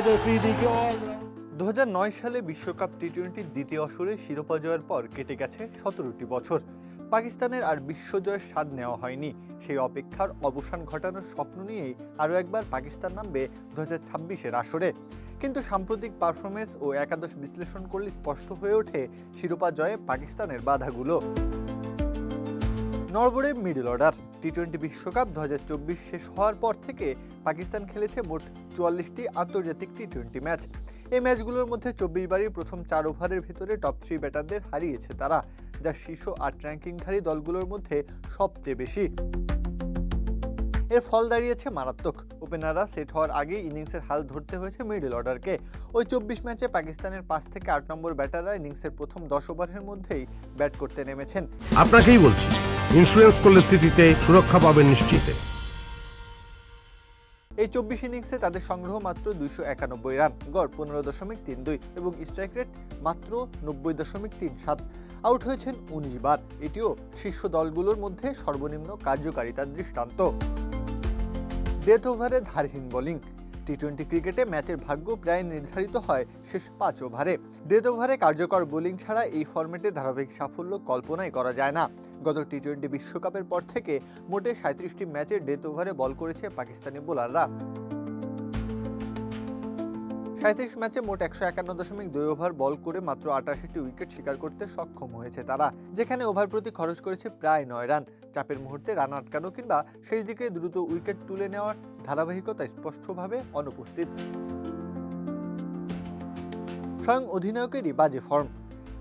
Friedrich, all দু সালে বিশ্বকাপ টি টোয়েন্টির দ্বিতীয় আসরে শিরোপা জয়ের পর কেটে গেছে সতেরোটি বছর। পাকিস্তানের আর বিশ্বজয়ের স্বাদ নেওয়া হয়নি। সেই অপেক্ষার অবসান ঘটানোর স্বপ্ন নিয়েই আরও একবার পাকিস্তান নামবে দু হাজার ছাব্বিশের আসরে। কিন্তু সাম্প্রতিক পারফরমেন্স ও একাদশ বিশ্লেষণ করলে স্পষ্ট হয়ে ওঠে শিরোপা জয়ে পাকিস্তানের বাধাগুলো। নরবরে মিডল অর্ডার। টি টোয়েন্টি বিশ্বকাপ দু হাজার চব্বিশ শেষ হওয়ার পর থেকে পাকিস্তান খেলেছে মোট চুয়াল্লিশটি আন্তর্জাতিক টি টোয়েন্টি ম্যাচ। এই ম্যাচগুলোর মধ্যে চব্বিশ বারের প্রথম চার ওভারের ভিতরে টপ থ্রি ব্যাটারদের হারিয়েছে তারা, যা শীর্ষ আট র্যাঙ্কিংধারী দলগুলোর মধ্যে সবচেয়ে বেশি। এর ফল দাঁড়িয়েছে মারাত্মক। ওপেনাররা সেট হওয়ার আগেই ইনিংসের হাল ধরতে হয়েছে মিডল অর্ডারকে। ওই চব্বিশ ম্যাচে পাকিস্তানের পাঁচ থেকে আট নম্বর ব্যাটাররা ইনিংসের প্রথম দশ ওভারের মধ্যেই ব্যাট করতে নেমেছেন। আপনাকেই বলছি ইন্স্যুরেন্স করলে সিটিতে সুরক্ষা পাবেন নিশ্চিতে। এই চব্বিশ ইনিংসে তাদের সংগ্রহ মাত্র দুইশো একানব্বই রান গড় পনেরো দশমিক তিন দুই এবং স্ট্রাইক রেট মাত্র নব্বই দশমিক তিন সাত। আউট হয়েছেন উনিশ বার। এটিও শীর্ষ দলগুলোর মধ্যে সর্বনিম্ন কার্যকারিতার দৃষ্টান্ত। ডেথ ওভারে ধারহীন বোলিং। টি টোয়েন্টি ক্রিকেটে ম্যাচের ভাগ্য প্রায় নির্ধারিত হয় শেষ পাঁচ ওভারে। ডেথ ওভারে কার্যকর বোলিং ছাড়া এই ফরম্যাটে ধারাবাহিক সাফল্য কল্পনাই করা যায় না। গত টি টোয়েন্টি বিশ্বকাপের পর থেকে মোটে সাঁত্রিশটি ম্যাচে ডেথ ওভারে বল করেছে পাকিস্তানি বোলাররা। সাঁত্রিশ ম্যাচে মোট একশো একান্ন দশমিক দুই ওভার বল করে মাত্র আটাশিটি উইকেট শিকার করতে সক্ষম হয়েছে তারা, যেখানে ওভার প্রতি খরচ করেছে প্রায় নয় রান। চাপের মুহূর্তে রান আটকানো কিংবা সেই দিকে দ্রুত উইকেট তুলে নেওয়ার ধারাবাহিকতা স্পষ্টভাবে অনুপস্থিত। স্বয়ং অধিনায়কেরই বাজে ফর্ম।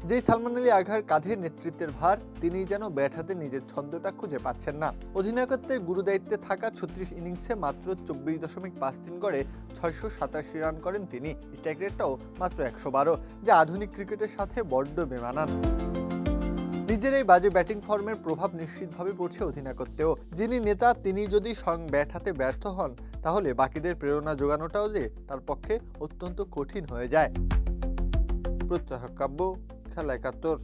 যেই সালমান আলী আঘার কাঁধে নেতৃত্বের ভার তিনি যেন ব্যাট হাতে নিজের ছন্দটা খুঁজে পাচ্ছেন না। অধিনায়কত্বের গুরুদায়িত্বে থাকা ছত্রিশ ইনিংসে মাত্র চব্বিশ দশমিক পাঁচ তিন গড়ে ছয়শো সাতাশি রান করেন তিনি। স্ট্রাইক রেটটাও মাত্র একশো বারো, যা আধুনিক ক্রিকেটের সাথে বড্ড বেমানান। নিজের এই বাজে ব্যাটিং ফর্মের প্রভাব নিশ্চিতভাবে পড়ছে অধিনায়কত্বেও। যিনি নেতা, তিনি যদি স্বয়ং ব্যাট হাতে ব্যর্থ হন, তাহলে বাকিদের প্রেরণা যোগানোটাও যে তার পক্ষে অত্যন্ত কঠিন হয়ে যায়। প্রত্যহ কাব্য, খেলা একাত্তর।